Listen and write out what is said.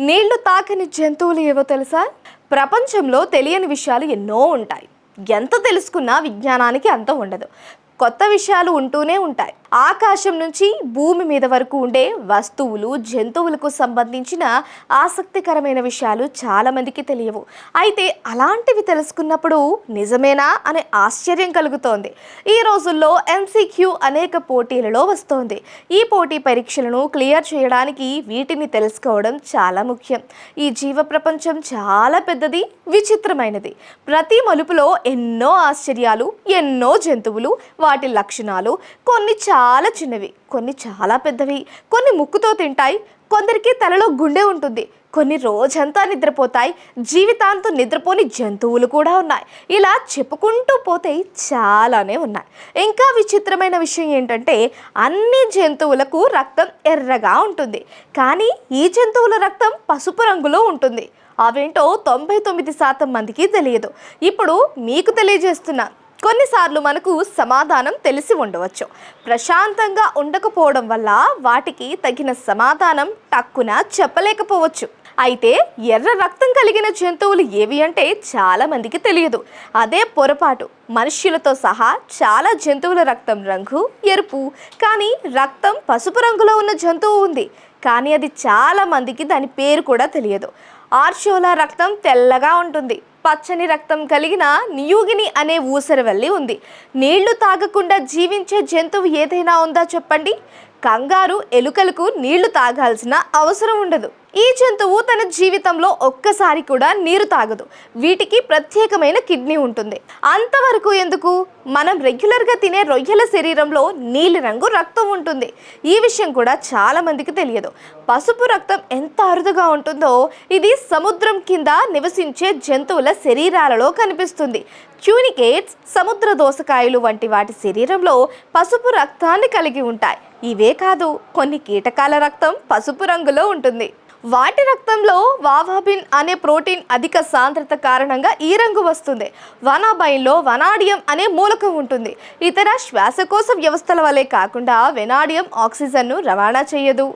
నీళ్ళు తాకని జంతువులు ఏవో తెలుసా? ప్రపంచంలో తెలియని విషయాలు ఎన్నో ఉంటాయి. ఎంత తెలుసుకున్నా విజ్ఞానానికి అంత ఉండదు. కొత్త విషయాలు ఉంటూనే ఉంటాయి. ఆకాశం నుంచి భూమి మీద వరకు ఉండే వస్తువులు జంతువులకు సంబంధించిన ఆసక్తికరమైన విషయాలు చాలామందికి తెలియవు. అయితే అలాంటివి తెలుసుకున్నప్పుడు నిజమేనా అనే ఆశ్చర్యం కలుగుతోంది. ఈ రోజుల్లో ఎంసీక్యూ అనేక పోటీలలో వస్తోంది. ఈ పోటీ పరీక్షలను క్లియర్ చేయడానికి వీటిని తెలుసుకోవడం చాలా ముఖ్యం. ఈ జీవ ప్రపంచం చాలా పెద్దది విచిత్రమైనది. ప్రతి మలుపులో ఎన్నో ఆశ్చర్యాలు ఎన్నో జంతువులు వాటి లక్షణాలు కొన్ని చాలా చిన్నవి కొన్ని చాలా పెద్దవి కొన్ని ముక్కుతో తింటాయి కొందరికి తలలో గుండె ఉంటుంది కొన్ని రోజంతా నిద్రపోతాయి జీవితాంతం నిద్రపోని జంతువులు కూడా ఉన్నాయి. ఇలా చెప్పుకుంటూ పోతే చాలానే ఉన్నాయి. ఇంకా విచిత్రమైన విషయం ఏంటంటే అన్ని జంతువులకు రక్తం ఎర్రగా ఉంటుంది. కానీ ఈ జంతువుల రక్తం పసుపు రంగులో ఉంటుంది. అవేంటో తొంభై తొమ్మిది శాతం మందికి తెలియదు. ఇప్పుడు మీకు తెలియజేస్తున్నాను కొన్నిసార్లు మనకు సమాధానం తెలిసి ఉండవచ్చు. ప్రశాంతంగా ఉండకపోవడం వల్ల వాటికి తగిన సమాధానం టక్కున చెప్పలేకపోవచ్చు. అయితే ఎర్ర రక్తం కలిగిన జంతువులు ఏవి అంటే చాలా మందికి తెలియదు. అదే పొరపాటు. మనుష్యులతో సహా చాలా జంతువుల రక్తం రంగు ఎరుపు. కానీ రక్తం పసుపు రంగులో ఉన్న జంతువు ఉంది. కానీ అది చాలా మందికి దాని పేరు కూడా తెలియదు. ఆర్షోలా రక్తం తెల్లగా ఉంటుంది. పచ్చని రక్తం కలిగిన నియూగిని అనే ఊసరవల్లి ఉంది. నీళ్ళు తాగకుండా జీవించే జంతువు ఏదైనా ఉందా చెప్పండి? కంగారు ఎలుకలకు నీళ్ళు తాగాల్సిన అవసరం ఉండదు. ఈ జంతువు తన జీవితంలో ఒక్కసారి కూడా నీరు తాగదు. వీటికి ప్రత్యేకమైన కిడ్నీ ఉంటుంది. అంతవరకు ఎందుకు? మనం రెగ్యులర్గా తినే రొయ్యల శరీరంలో నీలి రంగు రక్తం ఉంటుంది. ఈ విషయం కూడా చాలా మందికి తెలియదు. పసుపు రక్తం ఎంత అరుదుగా ఉంటుందో ఇది సముద్రం కింద నివసించే జంతువుల శరీరాలలో కనిపిస్తుంది. క్యూనికేట్స్ సముద్ర దోసకాయలు వంటి వాటి శరీరంలో పసుపు రక్తాన్ని కలిగి ఉంటాయి. ఇవే కాదు కొన్ని కీటకాల రక్తం పసుపు రంగులో ఉంటుంది. వాటి రక్తంలో వావాబిన్ అనే ప్రోటీన్ అధిక సాంద్రత కారణంగా ఈ రంగు వస్తుంది. వనాబైన్లో వనాడియం అనే మూలకం ఉంటుంది. ఇతర శ్వాసకోశ వ్యవస్థల వలె కాకుండా వెనాడియం ఆక్సిజన్ను రవాణా చేయదు.